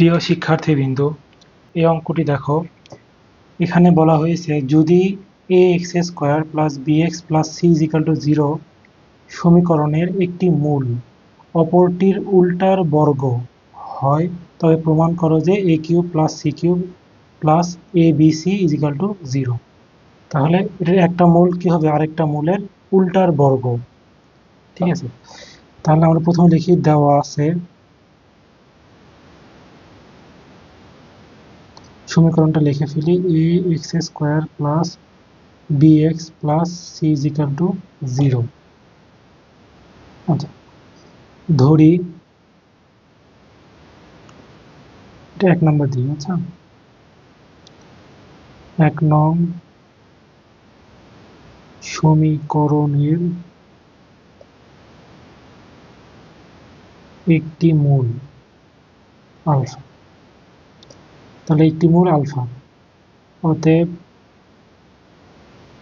প্রিয় শিক্ষার্থীবৃন্দ, এই অঙ্কটি দেখো। এখানে বলা হয়েছে, যদি A X square plus B X plus C equal to zero সমীকরণের একটি মূল, অপরটির উল্টার বর্গ হয়, তবে প্রমাণ করো যে A cube plus C cube plus A B C equal to zero তাহলে এটার একটা মূল কি হবে? আরেকটা মূলের উল্টার বর্গ। ঠিক আছে? তাহলে আমরা প্রথমে লিখি, দেওয়া আছে সমীকরণটা লিখে ফেলি A X square plus B X plus C equal to zero আচ্ছা ধরি, এটা এক নম্বর দিই আচ্ছা। এক নং সমীকরণের একটি মূল, আলফা। তাহলে একটি মূল আলফা। অতএব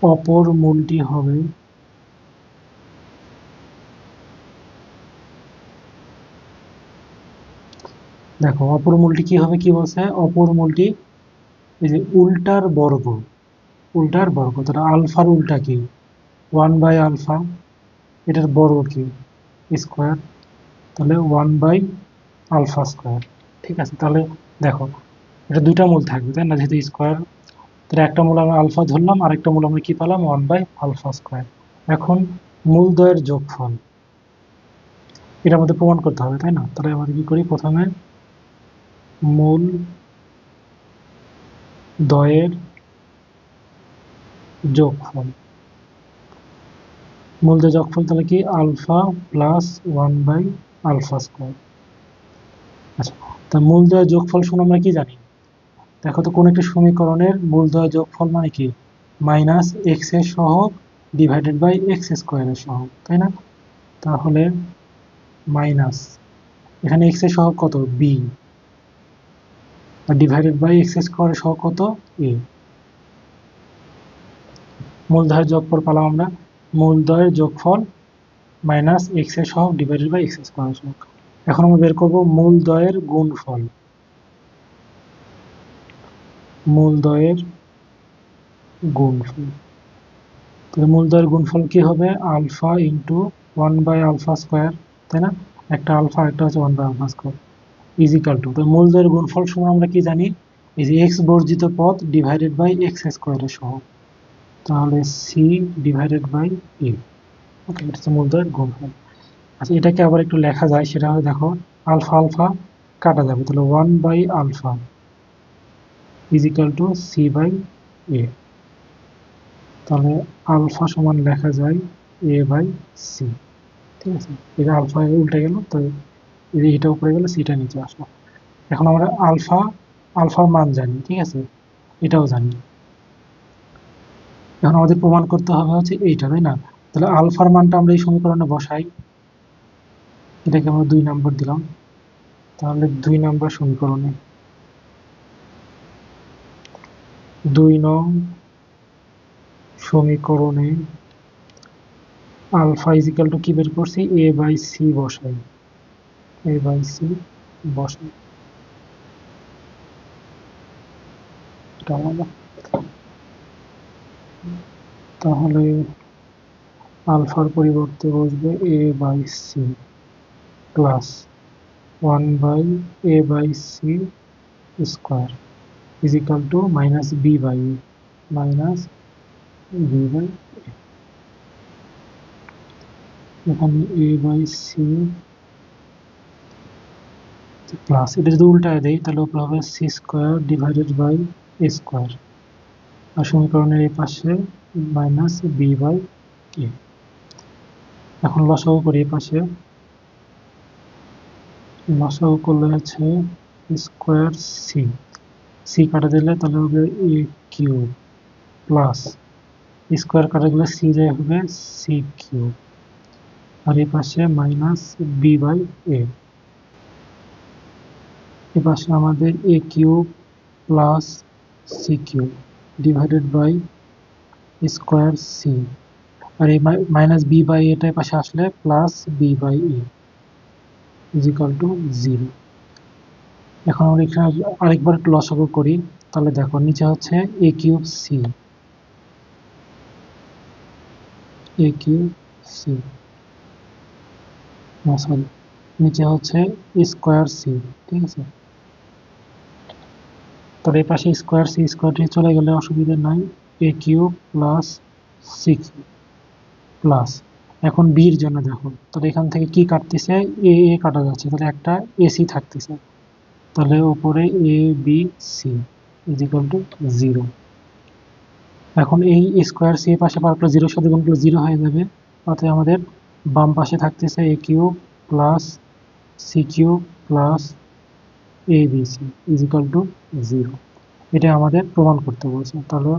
অপর মূলটি হবে দেখো, অপর মূলটি কি হবে কি বলছে? অপর মূলটি এই যে উল্টার বর্গ। উল্টার বর্গ, তাহলে আলফার উল্টা কি? ওয়ান বাই আলফা, এটার বর্গ কি? স্কোয়ার। তাহলে ওয়ান বাই আলফা স্কোয়ার। ঠিক আছে, তাহলে দেখো এটা দুইটা মূল থাকবে, তাই না? যেহেতু স্কোয়ার তাহলে একটা মূল আমরা আলফা ধরলাম আর একটা মূল আমরা কি পেলাম? ওয়ান বাই আলফা স্কোয়ার এখন মূলদ্বয়ের যোগফল, এটা আমাদের প্রমাণ করতে হবে, তাই না? তাহলে আমাদের কি করি? প্রথমে মূল দয়ের যোগফল মূলদয় যোগফল তাহলে কি? Alpha plus one by alpha square আচ্ছা তা মূলদয় যোগফল শুনে আমরা কি জানি? দেখো তো কোন একটি সমীকরণের মূলদয় যোগফল মানে কি? মাইনাস এক্সের সহগ ডিভাইডেড বাই এক্স স্কোয়ারের সহগ, তাই না? তাহলে মাইনাস, এখানে এক্সের সহগ কত? বি ডিভাইডেড বাই এক্স স্কোয়ারের সহগ কত? এ মূলধারের যোগফল পেলাম আমরা। মূলদয়ের যোগফল মাইনাস এক্সের সহগ ডিভাইডেড বাই এক্স স্কোয়ারের সহগ। এখন আমরা বের করব মূলদয়ের গুণফল। মূলদয়ের গুণফল। তাহলে মূলদয়ের গুণফল কি হবে? Alpha into one by alpha square, তাই না? একটা আলফা, একটা হচ্ছে one by alpha square equal to তো মূলদয়ের গুণফল সময় আমরা কি জানি? এই যে এক্স বর্জিত পদ ডিভাইডেড বাই এক্স স্কোয়ারের সহ তাহলে C divided by A okay এটা হচ্ছে মূলদয়ের গুণফল। আচ্ছা এটাকে আবার একটু লেখা যায়, সেটা হলে দেখো, আলফা আলফা কাটা যাবে। তাহলে one by alpha equal to C by A তাহলে আলফা সমান লেখা যায় এ বাই সি ঠিক আছে? এটা আলফা উল্টে গেল, তো এটা উপরে গেলে, সিটা নিচে আসলো। এখন আমরা আলফা, আলফার মান জানি, ঠিক আছে? এটাও জানি। এখন আমাদের প্রমাণ করতে হবে হচ্ছে এইটা, তাই না? তাহলে আলফার মানটা আমরা এই সমীকরণে বসাই। এটাকে আমরা দুই নাম্বার দিলাম। তাহলে দুই নাম্বার সমীকরণে। দুই নং সমীকরণে আলফা ইজিক্যাল টু কি বের করছি? এ বাই সি বসাই। এ বাই সি বসাই। তাহলে আলফার পরিবর্তে বসবে A by C plus one by A by C square is equal to minus b by a minus b by a. এখানে a by c প্লাস এটা যদি উল্টায় দেই, তাহলে উপরে হবে C square divided by A square আর সমীকরণের এই পাশে মাইনাস বি বাই এ এখন লসাগু করি এই পাশে। লসাগু করলে হচ্ছে স্কোয়ার সি সি কাটা দিলে তাহলে হবে এ কিউব প্লাস স্কোয়ার কাটা দিলে সি যায় হবে সি কিউব আর এই পাশে মাইনাস বি বাই এ এ পাশে আমাদের A cube plus C cube divided by square C আর এই মাইনাস বি বাই এটা পাশে আসলে plus B by A is equal to zero এখন আমরা এখানে আরেকবার একটু লসাগু করি। তাহলে দেখো, নিচে হচ্ছে A cube C A cube C sorry নিচে হচ্ছে স্কোয়ার সি ঠিক আছে? তবে এই পাশে স্কোয়ার সি স্কোয়ারটি চলে গেলে অসুবিধা নাই। A cube plus six plus এখন বির জন্য দেখো। তাহলে এখান থেকে কি কাটতেছে? এ এ কাটা যাচ্ছে। তাহলে একটা এসি থাকতেছে। তাহলে উপরে A B C is equal to zero এখন এই স্কোয়ার সি পাশে পাওয়ার জিরোর সাথে গুণ করলে জিরো হয়ে যাবে। অর্থাৎ আমাদের বাম পাশে থাকতেছে A cube plus C cube plus A B C is equal to zero এটা আমাদের প্রমাণ করতে বলছে। তাহলে